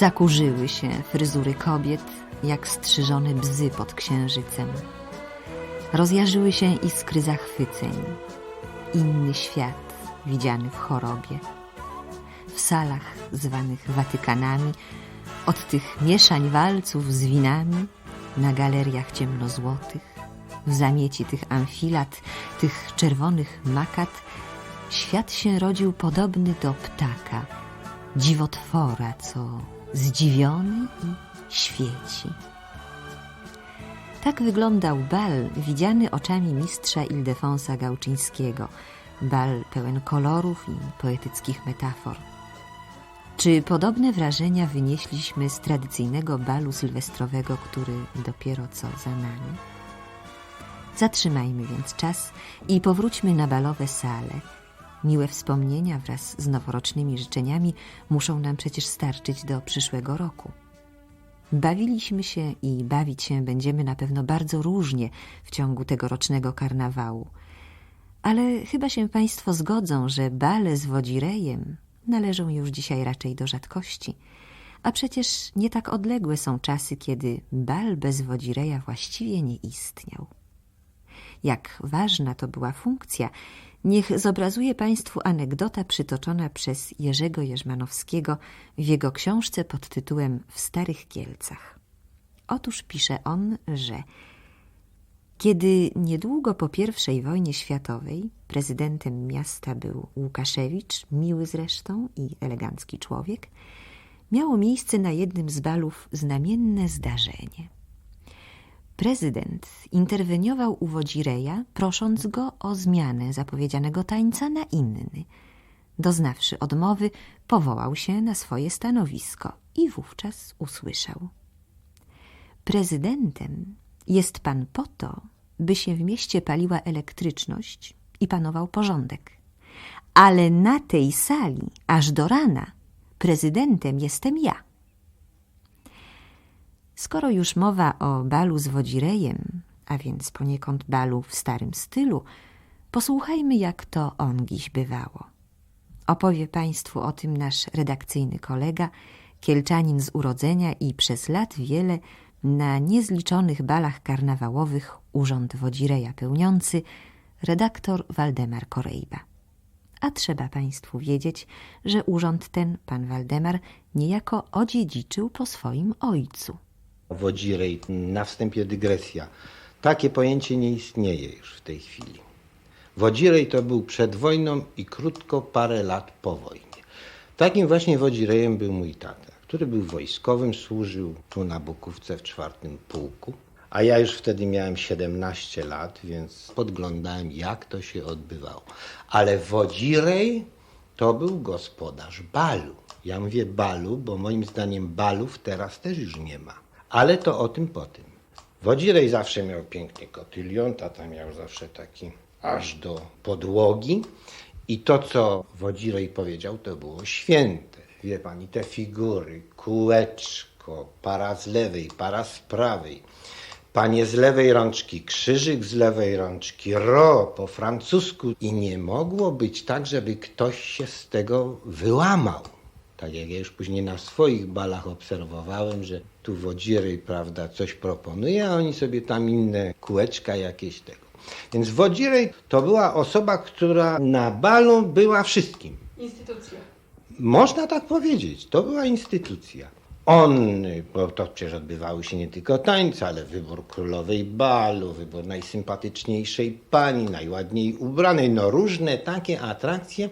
Zakurzyły się fryzury kobiet, jak strzyżone bzy pod księżycem. Rozjarzyły się iskry zachwyceń. Inny świat widziany w chorobie. W salach zwanych Watykanami, od tych mieszań walców z winami, na galeriach ciemnozłotych, w zamieci tych amfilat, tych czerwonych makat, świat się rodził podobny do ptaka, dziwotwora, co zdziwiony i świeci. Tak wyglądał bal widziany oczami mistrza Ildefonsa Gałczyńskiego, bal pełen kolorów i poetyckich metafor. Czy podobne wrażenia wynieśliśmy z tradycyjnego balu sylwestrowego, który dopiero co za nami? Zatrzymajmy więc czas i powróćmy na balowe sale. Miłe wspomnienia wraz z noworocznymi życzeniami muszą nam przecież starczyć do przyszłego roku. Bawiliśmy się i bawić się będziemy na pewno bardzo różnie w ciągu tegorocznego karnawału. Ale chyba się Państwo zgodzą, że bale z wodzirejem należą już dzisiaj raczej do rzadkości. A przecież nie tak odległe są czasy, kiedy bal bez wodzireja właściwie nie istniał. Jak ważna to była funkcja, niech zobrazuje Państwu anegdota przytoczona przez Jerzego Jerzmanowskiego w jego książce pod tytułem W Starych Kielcach. Otóż pisze on, że kiedy niedługo po I wojnie światowej prezydentem miasta był Łukaszewicz, miły zresztą i elegancki człowiek, miało miejsce na jednym z balów znamienne zdarzenie. Prezydent interweniował u Wodzireja, prosząc go o zmianę zapowiedzianego tańca na inny. Doznawszy odmowy, powołał się na swoje stanowisko i wówczas usłyszał. Prezydentem jest pan po to, by się w mieście paliła elektryczność i panował porządek. Ale na tej sali, aż do rana, prezydentem jestem ja. Skoro już mowa o balu z wodzirejem, a więc poniekąd balu w starym stylu, posłuchajmy, jak to on dziś bywało. Opowie Państwu o tym nasz redakcyjny kolega, kielczanin z urodzenia i przez lat wiele na niezliczonych balach karnawałowych urząd wodzireja pełniący, redaktor Waldemar Korejba. A trzeba Państwu wiedzieć, że urząd ten pan Waldemar niejako odziedziczył po swoim ojcu. Wodzirej, na wstępie dygresja. Takie pojęcie nie istnieje już w tej chwili. Wodzirej to był przed wojną i krótko parę lat po wojnie. Takim właśnie wodzirejem był mój tata, który był wojskowym, służył tu na Bukówce w czwartym pułku. A ja już wtedy miałem 17 lat, więc podglądałem, jak to się odbywało. Ale wodzirej to był gospodarz balu. Ja mówię balu, bo moim zdaniem balów teraz też już nie ma. Ale to o tym po tym. Wodzirej zawsze miał pięknie kotylion, tata miał zawsze taki aż do podłogi. I to, co Wodzirej powiedział, to było święte. Wie pani, te figury, kółeczko, para z lewej, para z prawej, panie z lewej rączki, krzyżyk z lewej rączki, ro po francusku. I nie mogło być tak, żeby ktoś się z tego wyłamał. Tak jak ja już później na swoich balach obserwowałem, że tu wodzirej, prawda, coś proponuje, a oni sobie tam inne kółeczka jakieś tego. Więc wodzirej to była osoba, która na balu była wszystkim. Instytucja. Można tak powiedzieć, to była instytucja. On, bo to przecież odbywały się nie tylko tańce, ale wybór królowej balu, wybór najsympatyczniejszej pani, najładniej ubranej, no różne takie atrakcje,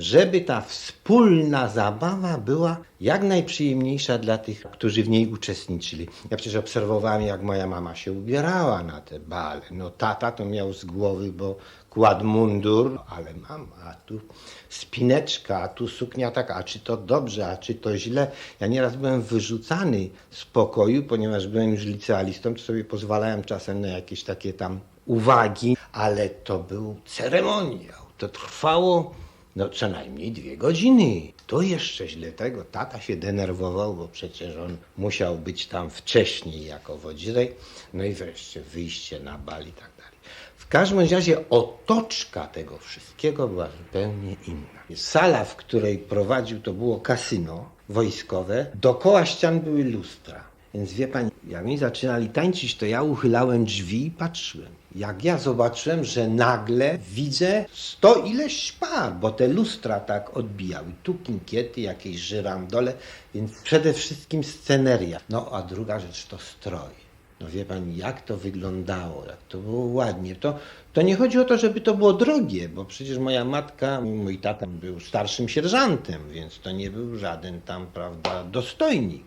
żeby ta wspólna zabawa była jak najprzyjemniejsza dla tych, którzy w niej uczestniczyli. Ja przecież obserwowałem, jak moja mama się ubierała na te bale. No tata to miał z głowy, bo kładł mundur, ale mama, a tu spineczka, a tu suknia taka, a czy to dobrze, a czy to źle. Ja nieraz byłem wyrzucany z pokoju, ponieważ byłem już licealistą, to sobie pozwalałem czasem na jakieś takie tam uwagi, ale to był ceremoniał. To trwało no co najmniej dwie godziny. To jeszcze źle tego. Tata się denerwował, bo przecież on musiał być tam wcześniej jako wodzirej. No i wreszcie wyjście na bal i tak dalej. W każdym razie otoczka tego wszystkiego była zupełnie inna. Sala, w której prowadził, to było kasyno wojskowe. Dokoła ścian były lustra. Więc wie pani, jak mi zaczynali tańczyć, to ja uchylałem drzwi i patrzyłem. Jak ja zobaczyłem, że nagle widzę sto ileś par, bo te lustra tak odbijały. Tu kinkiety, jakieś żyrandole, więc przede wszystkim sceneria. No a druga rzecz to stroj. No wie pani, jak to wyglądało, jak to było ładnie. To, to nie chodzi o to, żeby to było drogie, bo przecież moja matka, mój tata był starszym sierżantem, więc to nie był żaden tam, prawda, dostojnik.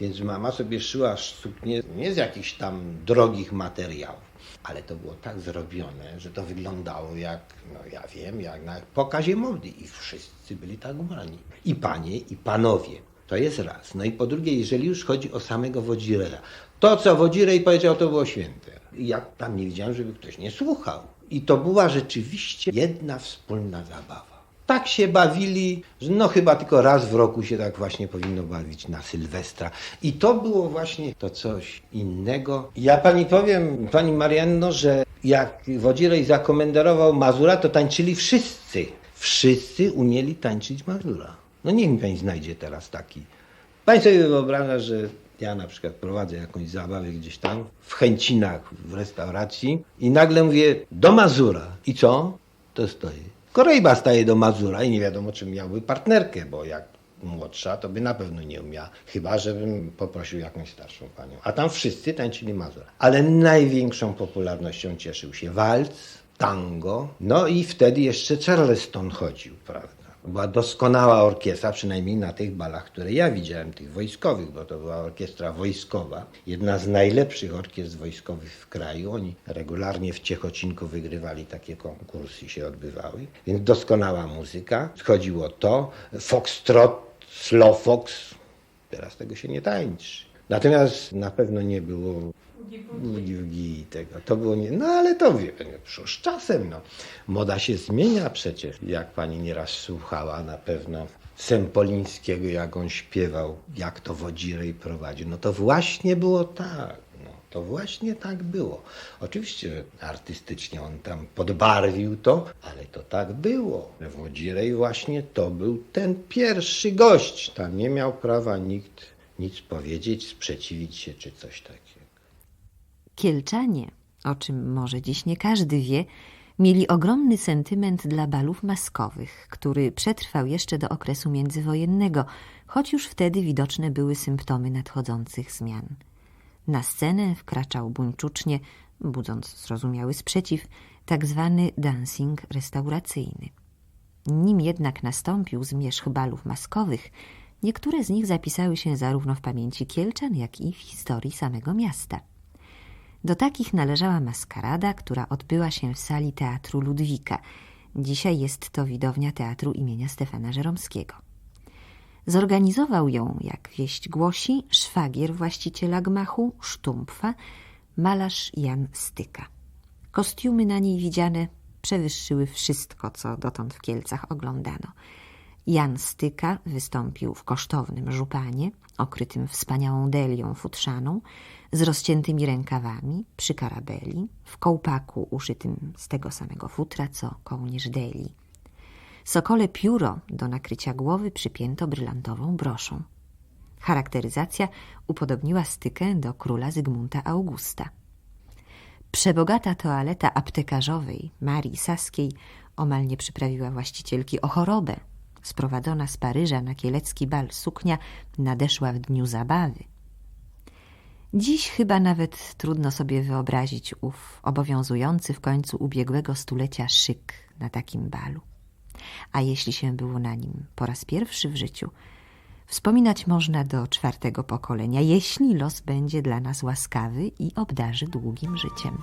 Więc mama sobie szyła suknię nie z jakichś tam drogich materiałów, ale to było tak zrobione, że to wyglądało jak, no ja wiem, jak na pokazie mody i wszyscy byli tak ubrani. I panie, i panowie. To jest raz. No i po drugie, jeżeli już chodzi o samego Wodzireja, to co Wodzirej powiedział, to było święte. Ja tam nie widziałem, żeby ktoś nie słuchał. I to była rzeczywiście jedna wspólna zabawa. Tak się bawili, że no chyba tylko raz w roku się tak właśnie powinno bawić na Sylwestra. I to było właśnie to coś innego. Ja pani powiem, pani Marianno, że jak Wodzirej zakomenderował Mazura, to tańczyli wszyscy. Wszyscy umieli tańczyć Mazura. No niech mi pani znajdzie teraz taki. Pani sobie wyobraża, że ja na przykład prowadzę jakąś zabawę gdzieś tam w Chęcinach w restauracji i nagle mówię do Mazura. I co? To stoi. Korejba staje do Mazura i nie wiadomo, czy miałby partnerkę, bo jak młodsza, to by na pewno nie umiała. Chyba, żebym poprosił jakąś starszą panią. A tam wszyscy tańczyli Mazura. Ale największą popularnością cieszył się walc, tango, no i wtedy jeszcze Charleston chodził, prawda? Była doskonała orkiestra, przynajmniej na tych balach, które ja widziałem, tych wojskowych, bo to była orkiestra wojskowa. Jedna z najlepszych orkiestr wojskowych w kraju. Oni regularnie w Ciechocinku wygrywali takie konkursy się odbywały. Więc doskonała muzyka. Chodziło to, foxtrot, slow fox. Teraz tego się nie tańczy. Natomiast na pewno nie było bugi i tego. To było nie... No ale to wie z czasem. No. Moda się zmienia przecież. Jak pani nieraz słuchała na pewno Sempolińskiego, jak on śpiewał, jak to Wodzirej prowadził. No to właśnie było tak. No, to właśnie tak było. Oczywiście artystycznie on tam podbarwił to, ale to tak było. Wodzirej właśnie to był ten pierwszy gość. Tam nie miał prawa nikt nic powiedzieć, sprzeciwić się czy coś takiego. Kielczanie, o czym może dziś nie każdy wie, mieli ogromny sentyment dla balów maskowych, który przetrwał jeszcze do okresu międzywojennego, choć już wtedy widoczne były symptomy nadchodzących zmian. Na scenę wkraczał buńczucznie, budząc zrozumiały sprzeciw, tak zwany dancing restauracyjny. Nim jednak nastąpił zmierzch balów maskowych, niektóre z nich zapisały się zarówno w pamięci Kielczan, jak i w historii samego miasta. Do takich należała maskarada, która odbyła się w sali Teatru Ludwika. Dzisiaj jest to widownia Teatru imienia Stefana Żeromskiego. Zorganizował ją, jak wieść głosi, szwagier właściciela gmachu, Sztumpfa, malarz Jan Styka. Kostiumy na niej widziane przewyższyły wszystko, co dotąd w Kielcach oglądano. Jan Styka wystąpił w kosztownym żupanie, okrytym wspaniałą delią futrzaną, z rozciętymi rękawami, przy karabeli, w kołpaku uszytym z tego samego futra, co kołnierz deli. Sokole pióro do nakrycia głowy przypięto brylantową broszą. Charakteryzacja upodobniła stykę do króla Zygmunta Augusta. Przebogata toaleta aptekarzowej Marii Saskiej omal nie przyprawiła właścicielki o chorobę. Sprowadzona z Paryża na kielecki bal suknia nadeszła w dniu zabawy. Dziś chyba nawet trudno sobie wyobrazić ów obowiązujący w końcu ubiegłego stulecia szyk na takim balu. A jeśli się było na nim po raz pierwszy w życiu, wspominać można do czwartego pokolenia, jeśli los będzie dla nas łaskawy i obdarzy długim życiem.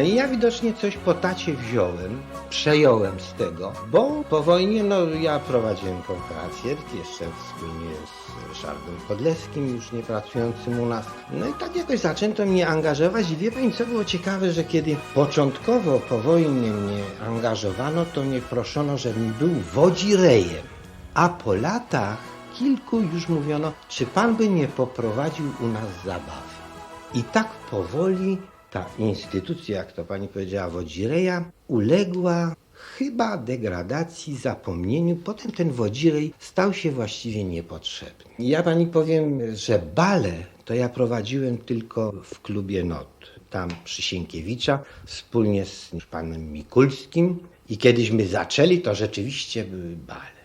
No i ja widocznie coś po tacie wziąłem, przejąłem z tego, bo po wojnie, no ja prowadziłem konferencję, jeszcze wspólnie z Ryszardem Podleskim, już nie pracującym u nas. No i tak jakoś zaczęto mnie angażować i wie pani co było ciekawe, że kiedy początkowo po wojnie mnie angażowano, to mnie proszono, żebym był wodzirejem. A po latach kilku już mówiono, czy pan by nie poprowadził u nas zabawy. I tak powoli ta instytucja, jak to pani powiedziała, wodzireja, uległa chyba degradacji, zapomnieniu. Potem ten wodzirej stał się właściwie niepotrzebny. Ja pani powiem, że bale to ja prowadziłem tylko w klubie Not. Tam przy Sienkiewicza, wspólnie z panem Mikulskim. I kiedyśmy zaczęli, to rzeczywiście były bale.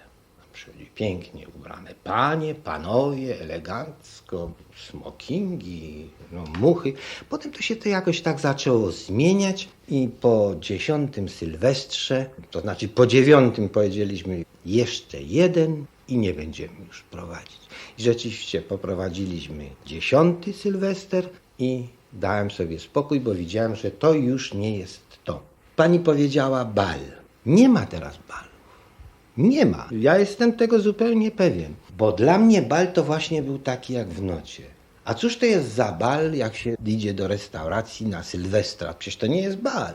Przyszli pięknie ubrane panie, panowie, elegancko, smokingi, no, muchy. Potem to się to jakoś tak zaczęło zmieniać i po dziesiątym Sylwestrze, to znaczy po dziewiątym powiedzieliśmy jeszcze jeden i nie będziemy już prowadzić. I rzeczywiście poprowadziliśmy dziesiąty Sylwester i dałem sobie spokój, bo widziałem, że to już nie jest to. Pani powiedziała bal. Nie ma teraz balu. Nie ma. Ja jestem tego zupełnie pewien. Bo dla mnie bal to właśnie był taki jak w nocie. A cóż to jest za bal, jak się idzie do restauracji na Sylwestra? Przecież to nie jest bal.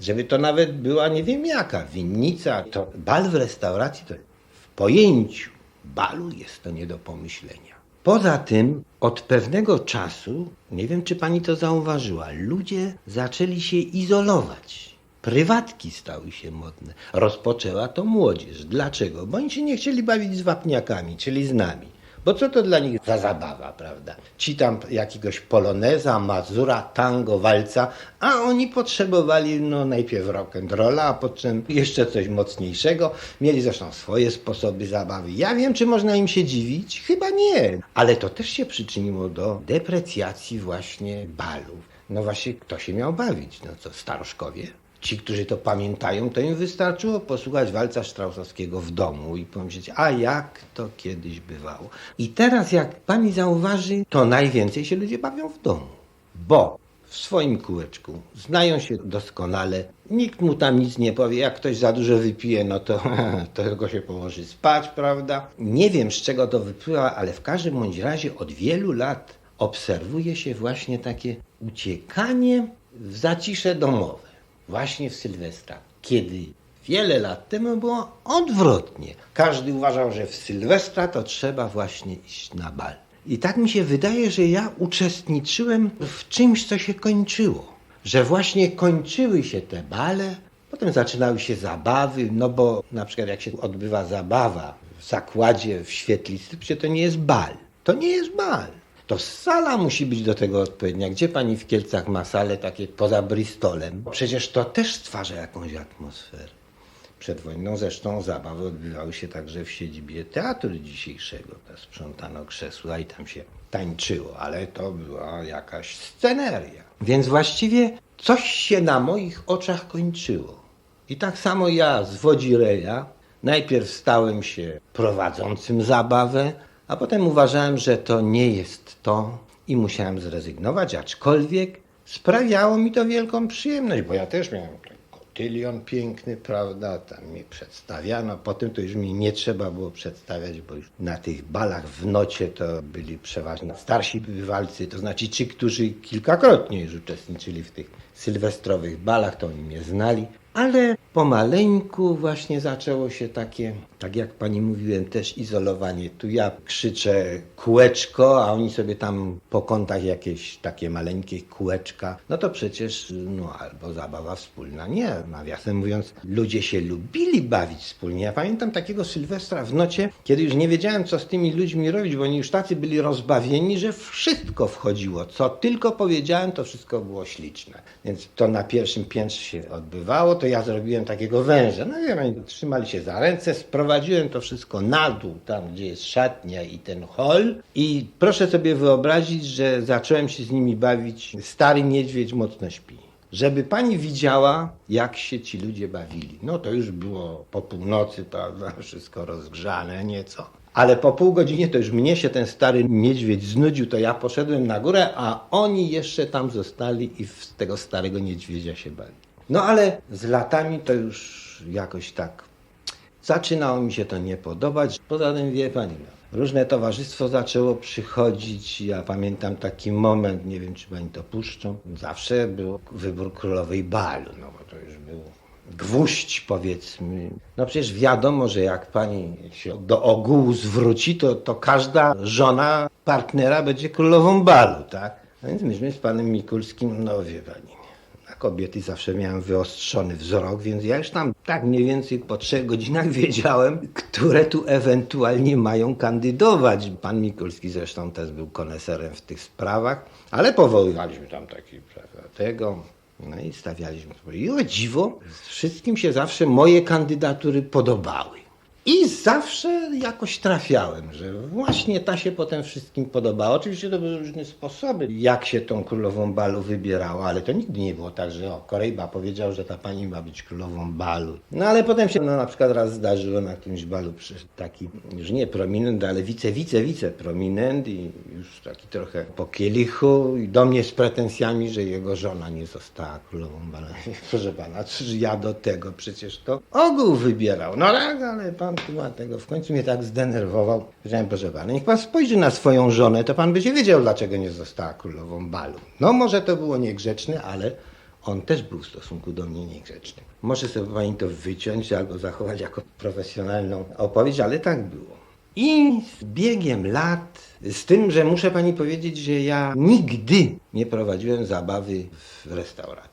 Żeby to nawet była nie wiem jaka, winnica. To bal w restauracji to w pojęciu balu jest to nie do pomyślenia. Poza tym od pewnego czasu, nie wiem czy pani to zauważyła, ludzie zaczęli się izolować. Prywatki stały się modne. Rozpoczęła to młodzież. Dlaczego? Bo oni się nie chcieli bawić z wapniakami, czyli z nami. Bo co to dla nich za zabawa, prawda? Ci tam jakiegoś poloneza, mazura, tango, walca, a oni potrzebowali no najpierw rock'n'rolla, a potem jeszcze coś mocniejszego. Mieli zresztą swoje sposoby zabawy. Ja wiem, czy można im się dziwić? Chyba nie. Ale to też się przyczyniło do deprecjacji właśnie balów. No właśnie, kto się miał bawić? No co, staroszkowie? Ci, którzy to pamiętają, to im wystarczyło posłuchać walca Straussowskiego w domu i pomyśleć, a jak to kiedyś bywało. I teraz, jak pani zauważy, to najwięcej się ludzie bawią w domu, bo w swoim kółeczku znają się doskonale, nikt mu tam nic nie powie, jak ktoś za dużo wypije, no to, to go się położy spać, prawda? Nie wiem, z czego to wypływa, ale w każdym bądź razie od wielu lat obserwuje się właśnie takie uciekanie w zacisze domowe właśnie w Sylwestra, kiedy wiele lat temu było odwrotnie. Każdy uważał, że w Sylwestra to trzeba właśnie iść na bal. I tak mi się wydaje, że ja uczestniczyłem w czymś, co się kończyło. Że właśnie kończyły się te bale, potem zaczynały się zabawy, no bo na przykład jak się odbywa zabawa w zakładzie, w świetlicy, to nie jest bal. To nie jest bal. To sala musi być do tego odpowiednia. Gdzie pani w Kielcach ma salę takie poza Bristolem? Przecież to też stwarza jakąś atmosferę. Przed wojną zresztą zabawy odbywały się także w siedzibie teatru dzisiejszego. Tam sprzątano krzesła i tam się tańczyło, ale to była jakaś sceneria. Więc właściwie coś się na moich oczach kończyło. I tak samo ja z Wodzireja najpierw stałem się prowadzącym zabawę, a potem uważałem, że to nie jest to i musiałem zrezygnować, aczkolwiek sprawiało mi to wielką przyjemność, bo ja też miałem kotylion piękny, prawda, tam mnie przedstawiano, potem to już mi nie trzeba było przedstawiać, bo już na tych balach w nocie to byli przeważnie starsi bywalcy, to znaczy ci, którzy kilkakrotnie już uczestniczyli w tych sylwestrowych balach, to oni mnie znali, ale pomaleńku właśnie zaczęło się takie, tak jak pani mówiłem, też izolowanie. Tu ja krzyczę kółeczko, a oni sobie tam po kątach jakieś takie maleńkie kółeczka. No to przecież, no albo zabawa wspólna. Nie, nawiasem mówiąc, ludzie się lubili bawić wspólnie. Ja pamiętam takiego Sylwestra w nocie, kiedy już nie wiedziałem, co z tymi ludźmi robić, bo oni już tacy byli rozbawieni, że wszystko wchodziło. Co tylko powiedziałem, to wszystko było śliczne. Więc to na pierwszym piętrze się odbywało, to ja zrobiłem takiego węża. No wiem, oni trzymali się za ręce, sprowadziłem to wszystko na dół, tam gdzie jest szatnia i ten hol. I proszę sobie wyobrazić, że zacząłem się z nimi bawić. Stary niedźwiedź mocno śpi. Żeby pani widziała, jak się ci ludzie bawili. No to już było po północy, prawda, wszystko rozgrzane nieco. Ale po pół godzinie to już mnie się ten stary niedźwiedź znudził, to ja poszedłem na górę, a oni jeszcze tam zostali i z tego starego niedźwiedzia się bali. No ale z latami to już jakoś tak zaczynało mi się to nie podobać. Poza tym wie pani, no, różne towarzystwo zaczęło przychodzić. Ja pamiętam taki moment, nie wiem czy pani to puszczą. Zawsze był wybór królowej balu, no bo to już był gwóźdź powiedzmy. No przecież wiadomo, że jak pani się do ogółu zwróci, to, to każda żona partnera będzie królową balu, tak? No więc myśmy z panem Mikulskim, no wie pani, kobiety zawsze miałem wyostrzony wzrok, więc ja już tam tak mniej więcej po trzech godzinach wiedziałem, które tu ewentualnie mają kandydować. Pan Mikulski zresztą też był koneserem w tych sprawach, ale powoływaliśmy tam taki tego. No i stawialiśmy. I o dziwo, wszystkim się zawsze moje kandydatury podobały. I zawsze jakoś trafiałem, że właśnie ta się potem wszystkim podobała. Oczywiście to były różne sposoby, jak się tą królową balu wybierało, ale to nigdy nie było tak, że o, Korejba powiedział, że ta pani ma być królową balu. No ale potem się no, na przykład raz zdarzyło na którymś balu taki, już nie prominent, ale wice, wice, wice prominent i już taki trochę po kielichu i do mnie z pretensjami, że jego żona nie została królową balu. Proszę pana, czyż ja do tego przecież to ogół wybierał. No tak, ale pan chyba tego w końcu mnie tak zdenerwował. Powiedziałem, proszę pana, niech pan spojrzy na swoją żonę, to pan będzie wiedział, dlaczego nie została królową balu. No może to było niegrzeczne, ale on też był w stosunku do mnie niegrzeczny. Może sobie pani to wyciąć albo zachować jako profesjonalną opowieść, ale tak było. I z biegiem lat, z tym, że muszę pani powiedzieć, że ja nigdy nie prowadziłem zabawy w restauracji.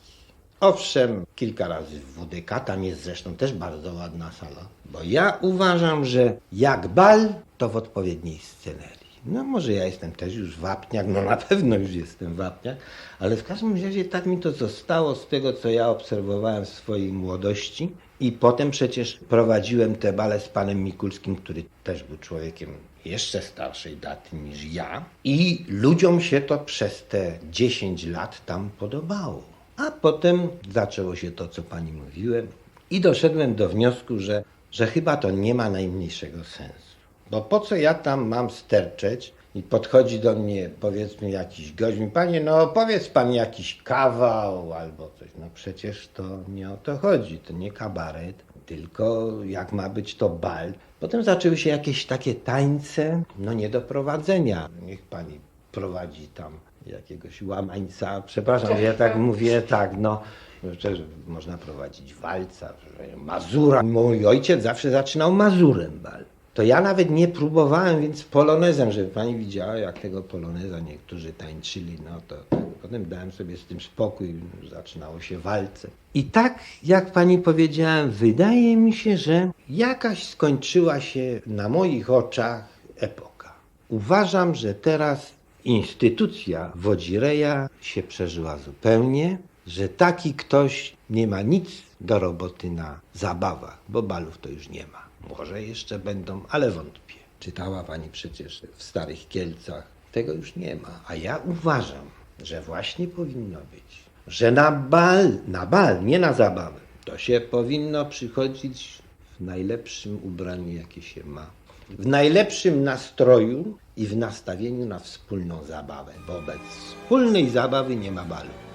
Owszem, kilka razy w WDK, tam jest zresztą też bardzo ładna sala, bo ja uważam, że jak bal, to w odpowiedniej scenerii. No może ja jestem też już wapniak, no na pewno już jestem wapniak, ale w każdym razie tak mi to zostało z tego, co ja obserwowałem w swojej młodości. I potem przecież prowadziłem te bale z panem Mikulskim, który też był człowiekiem jeszcze starszej daty niż ja. I ludziom się to przez te 10 lat tam podobało. A potem zaczęło się to, co pani mówiłem, i doszedłem do wniosku, że, że chyba to nie ma najmniejszego sensu. Bo po co ja tam mam sterczeć i podchodzi do mnie powiedzmy jakiś gość, panie, no powiedz pan jakiś kawał albo coś. No przecież to nie o to chodzi, to nie kabaret, tylko jak ma być to bal. Potem zaczęły się jakieś takie tańce, no nie do prowadzenia. Niech pani prowadzi tam jakiegoś łamańca. Przepraszam, że ja tak mówię, tak, no. Przecież można prowadzić walca, mazura. Mój ojciec zawsze zaczynał mazurem bal. To ja nawet nie próbowałem, więc polonezem, żeby pani widziała, jak tego poloneza niektórzy tańczyli, no to tak. potem dałem sobie z tym spokój, zaczynało się walce. I tak, jak pani powiedziałem, wydaje mi się, że jakaś skończyła się na moich oczach epoka. Uważam, że teraz instytucja wodzireja się przeżyła zupełnie, że taki ktoś nie ma nic do roboty na zabawach, bo balów to już nie ma. Może jeszcze będą, ale wątpię. Czytała pani przecież w Starych Kielcach. Tego już nie ma. A ja uważam, że właśnie powinno być, że na bal, na bal, nie na zabawę, to się powinno przychodzić w najlepszym ubraniu, jakie się ma. W najlepszym nastroju i w nastawieniu na wspólną zabawę, bo bez wspólnej zabawy nie ma balu.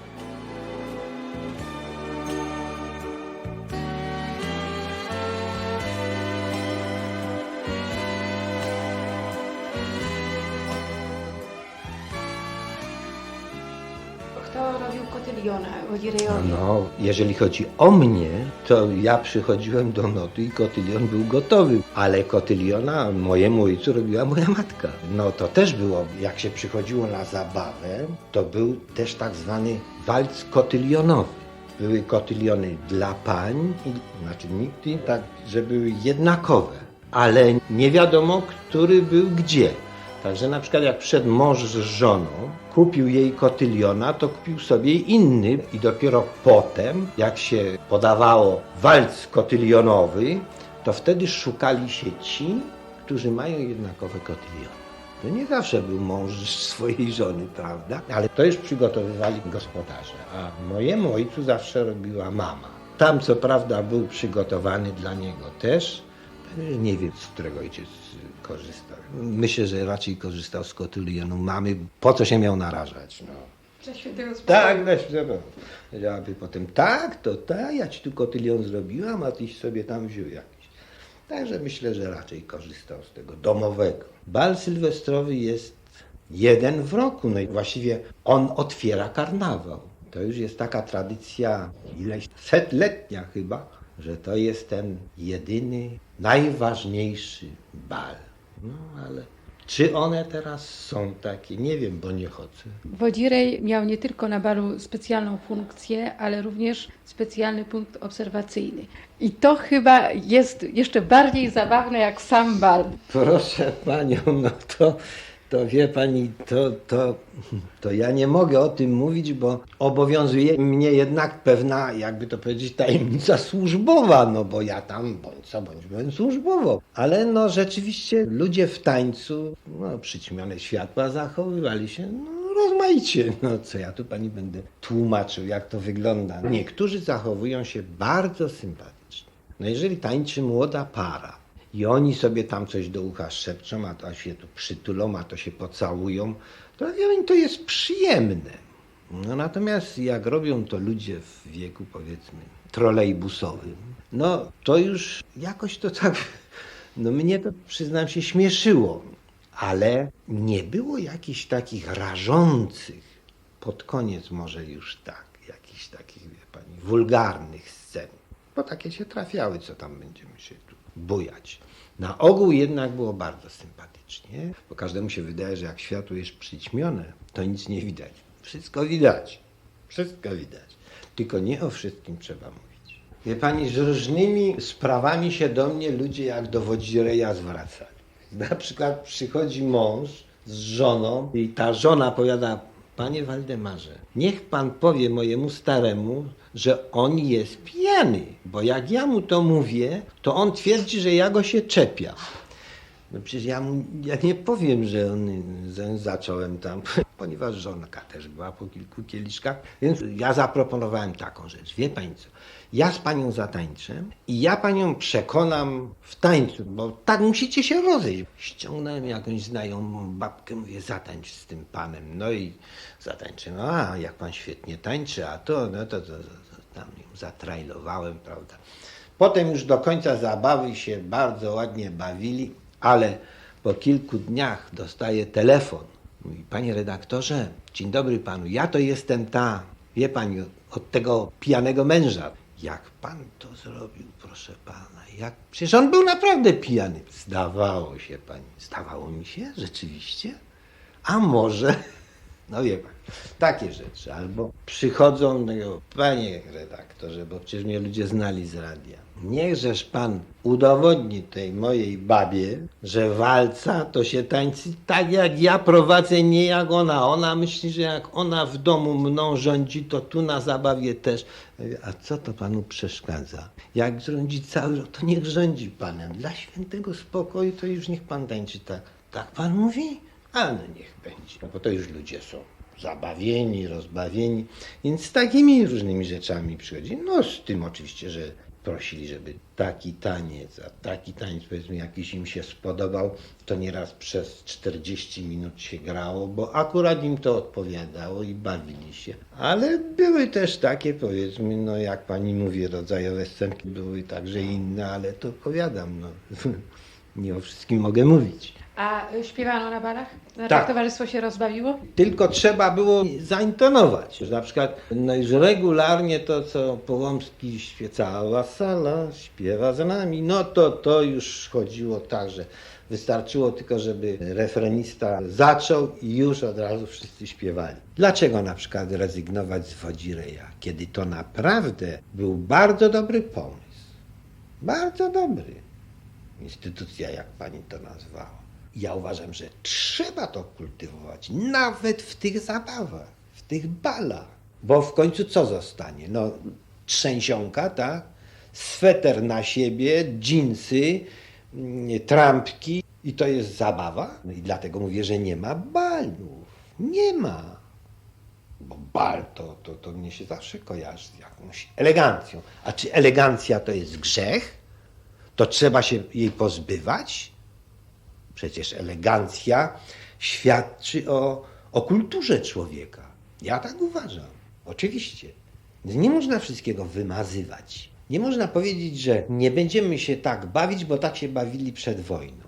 No, jeżeli chodzi o mnie, to ja przychodziłem do noty i kotylion był gotowy, ale kotyliona mojemu ojcu robiła moja matka. No to też było, jak się przychodziło na zabawę, to był też tak zwany walc kotylionowy. Były kotyliony dla pań, znaczy nigdy tak, że były jednakowe, ale nie wiadomo, który był gdzie. Także na przykład jak przed mąż z żoną kupił jej kotyliona, to kupił sobie inny i dopiero potem, jak się podawało walc kotylionowy, to wtedy szukali się ci, którzy mają jednakowe kotyliony. To nie zawsze był mąż swojej żony, prawda? Ale to już przygotowywali gospodarze, a mojemu ojcu zawsze robiła mama. Tam co prawda był przygotowany dla niego też Nie wiem, z którego ojciec korzystał. Myślę, że raczej korzystał z kotylionu mamy. Po co się miał narażać? No. Za świętego Tak, weź, dobra. Aby potem, tak, to tak, ja ci tu kotylion zrobiłam, a tyś sobie tam wziął jakiś. Także myślę, że raczej korzystał z tego domowego. Bal sylwestrowy jest jeden w roku. No i właściwie on otwiera karnawał. To już jest taka tradycja ileś setletnia chyba, że to jest ten jedyny, najważniejszy bal. No ale czy one teraz są takie? Nie wiem, bo nie chodzę. Wodzirej miał nie tylko na balu specjalną funkcję, ale również specjalny punkt obserwacyjny. I to chyba jest jeszcze bardziej zabawne jak sam bal. Proszę panią, no to, to wie pani, to, to, to ja nie mogę o tym mówić, bo obowiązuje mnie jednak pewna, jakby to powiedzieć, tajemnica służbowa, no bo ja tam bądź co bądź byłem służbowo. Ale no rzeczywiście ludzie w tańcu, no przyćmione światła zachowywali się, no rozmaicie, no co ja tu pani będę tłumaczył, jak to wygląda. Niektórzy zachowują się bardzo sympatycznie. No jeżeli tańczy młoda para, i oni sobie tam coś do ucha szepczą, a to się tu przytulą, a to się pocałują, to ja wiem, to jest przyjemne. No natomiast jak robią to ludzie w wieku powiedzmy trolejbusowym, no to już jakoś to tak, no mnie to przyznam się śmieszyło, ale nie było jakichś takich rażących, pod koniec może już tak, jakichś takich, wie pani, wulgarnych. Bo takie się trafiały, co tam będziemy się tu bujać. Na ogół jednak było bardzo sympatycznie, bo każdemu się wydaje, że jak światło jest przyćmione, to nic nie widać. Wszystko widać. Wszystko widać. Tylko nie o wszystkim trzeba mówić. Wie pani, z różnymi sprawami się do mnie ludzie jak do wodzireja zwracali. Na przykład przychodzi mąż z żoną i ta żona powiada, panie Waldemarze, niech pan powie mojemu staremu, że on jest pijany, bo jak ja mu to mówię, to on twierdzi, że ja go się czepiam. No przecież ja, mu, ja nie powiem, że on, zacząłem tam, ponieważ żonka też była po kilku kieliszkach, więc ja zaproponowałem taką rzecz. Wie pani co, ja z panią zatańczę i ja panią przekonam w tańcu, bo tak musicie się rozejść. Ściągnąłem jakąś znajomą babkę, mówię zatańcz z tym panem, no i zatańczę. No a jak pan świetnie tańczy, a to, no to, to, to, to tam ją zatrajlowałem, prawda. Potem już do końca zabawy się bardzo ładnie bawili, ale po kilku dniach dostaję telefon. Mówi, panie redaktorze, dzień dobry panu, ja to jestem ta, wie pani, od tego pijanego męża. Jak pan to zrobił, proszę pana? Jak? Przecież on był naprawdę pijany. Zdawało się pani, zdawało mi się, rzeczywiście. A może, no wie pan, takie rzeczy. Albo przychodzą, no, panie redaktorze, bo przecież mnie ludzie znali z radia. Niechżeż pan udowodni tej mojej babie, że walca to się tańczy tak jak ja prowadzę, nie jak ona. Ona myśli, że jak ona w domu mną rządzi, to tu na zabawie też. A co to panu przeszkadza? Jak rządzi cały to niech rządzi panem. Dla świętego spokoju to już niech pan tańczy tak. Tak pan mówi? A no niech będzie. No bo to już ludzie są zabawieni, rozbawieni. Więc z takimi różnymi rzeczami przychodzi. No z tym oczywiście, że prosili, żeby taki taniec, a taki taniec powiedzmy jakiś im się spodobał, to nieraz przez 40 minut się grało, bo akurat im to odpowiadało i bawili się. Ale były też takie powiedzmy, no jak pani mówi, rodzajowe scenki, były także inne, ale to opowiadam, no. Nie o wszystkim mogę mówić. A y, śpiewano na balach? Na Tak. tak. towarzystwo się rozbawiło? Tylko trzeba było zaintonować. Na przykład no już regularnie to, co Połomski cała sala śpiewa za nami, no to to już chodziło tak, że wystarczyło tylko, żeby refrenista zaczął i już od razu wszyscy śpiewali. Dlaczego na przykład rezygnować z Wodzireja, kiedy to naprawdę był bardzo dobry pomysł? Bardzo dobry. Instytucja, jak pani to nazwała. Ja uważam, że trzeba to kultywować, nawet w tych zabawach, w tych balach. Bo w końcu co zostanie? No, trzęsionka, tak? Sweter na siebie, dżinsy, mm, trampki i to jest zabawa. No i dlatego mówię, że nie ma balów. Nie ma. Bo bal to, to, to mnie się zawsze kojarzy z jakąś elegancją. A czy elegancja to jest grzech? to trzeba się jej pozbywać? Przecież elegancja świadczy o, o kulturze człowieka. Ja tak uważam. Oczywiście. Nie można wszystkiego wymazywać. Nie można powiedzieć, że nie będziemy się tak bawić, bo tak się bawili przed wojną.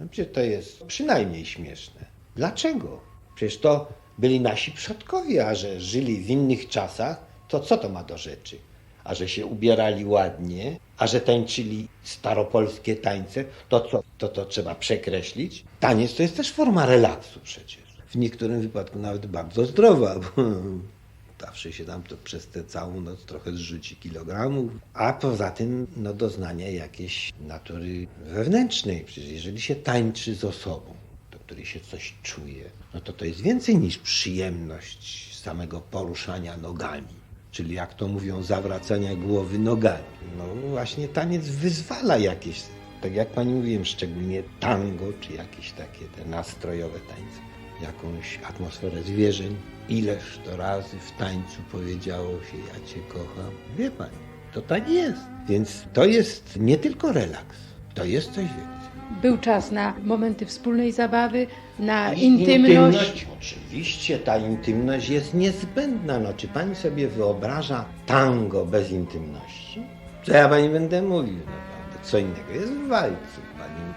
No Przecież to jest przynajmniej śmieszne. Dlaczego? Przecież to byli nasi przodkowie, a że żyli w innych czasach, to co to ma do rzeczy? A że się ubierali ładnie, a że tańczyli staropolskie tańce, to co? To to trzeba przekreślić? Taniec to jest też forma relaksu przecież. W niektórym wypadku nawet bardzo zdrowa, bo zawsze się tam to przez tę całą noc trochę zrzuci kilogramów, a poza tym no, doznania jakiejś natury wewnętrznej. Przecież jeżeli się tańczy z osobą, do której się coś czuje, no to to jest więcej niż przyjemność samego poruszania nogami. Czyli jak to mówią, zawracania głowy nogami. No właśnie taniec wyzwala jakieś, tak jak pani mówiłem, szczególnie tango, czy jakieś takie te nastrojowe tańce jakąś atmosferę zwierzeń. Ileż to razy w tańcu powiedziało się ja cię kocham. Wie pani, to tak jest. Więc to jest nie tylko relaks, to jest coś więcej. Był czas na momenty wspólnej zabawy, na I intymność. Oczywiście ta intymność jest niezbędna. No, czy pani sobie wyobraża tango bez intymności? Co ja pani będę mówił naprawdę? Co innego jest w walcu. Pani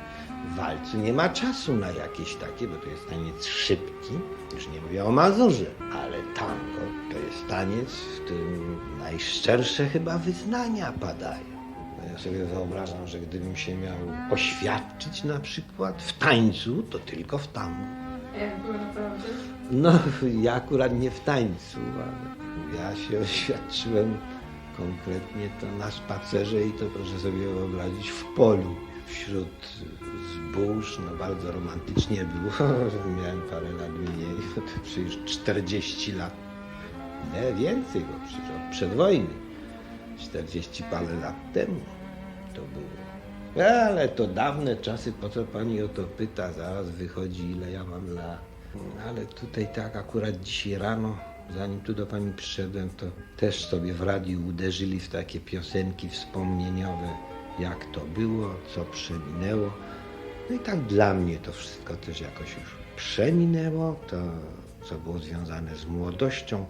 w walcu nie ma czasu na jakieś takie, bo to jest taniec szybki. Już nie mówię o Mazurze, ale tango to jest taniec, w którym najszczersze chyba wyznania padają. No Ja sobie wyobrażam, że gdybym się miał oświadczyć na przykład w tańcu, to tylko w tango. Jak? No, ja akurat nie w tańcu, ale ja się oświadczyłem konkretnie to na spacerze i to proszę sobie wyobrazić w polu, wśród zbóż, no bardzo romantycznie było, miałem parę lat mniej, przecież 40 lat, nie więcej, bo przecież od przedwojny, 40 parę lat temu. Ale to dawne czasy, po co pani o to pyta? Zaraz wychodzi, ile ja mam lat. Ale tutaj tak akurat dzisiaj rano, zanim tu do pani przyszedłem, to też sobie w radiu uderzyli w takie piosenki wspomnieniowe, jak to było, co przeminęło. No i tak dla mnie to wszystko też jakoś już przeminęło, to co było związane z młodością,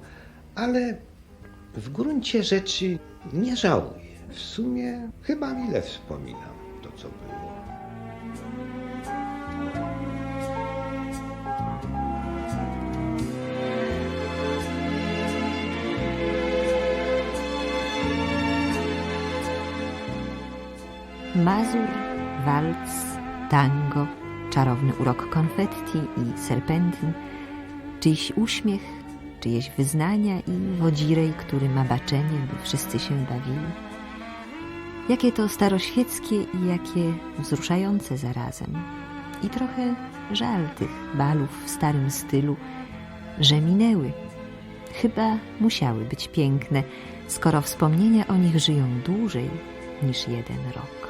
ale w gruncie rzeczy nie żałuję. W sumie chyba mile wspominam co było. Mazur, walc, tango, czarowny urok konfetti i serpentyn, czyjś uśmiech, czyjeś wyznania i wodzirej, który ma baczenie, by wszyscy się bawili. Jakie to staroświeckie i jakie wzruszające zarazem. I trochę żal tych balów w starym stylu, że minęły. Chyba musiały być piękne, skoro wspomnienia o nich żyją dłużej niż jeden rok.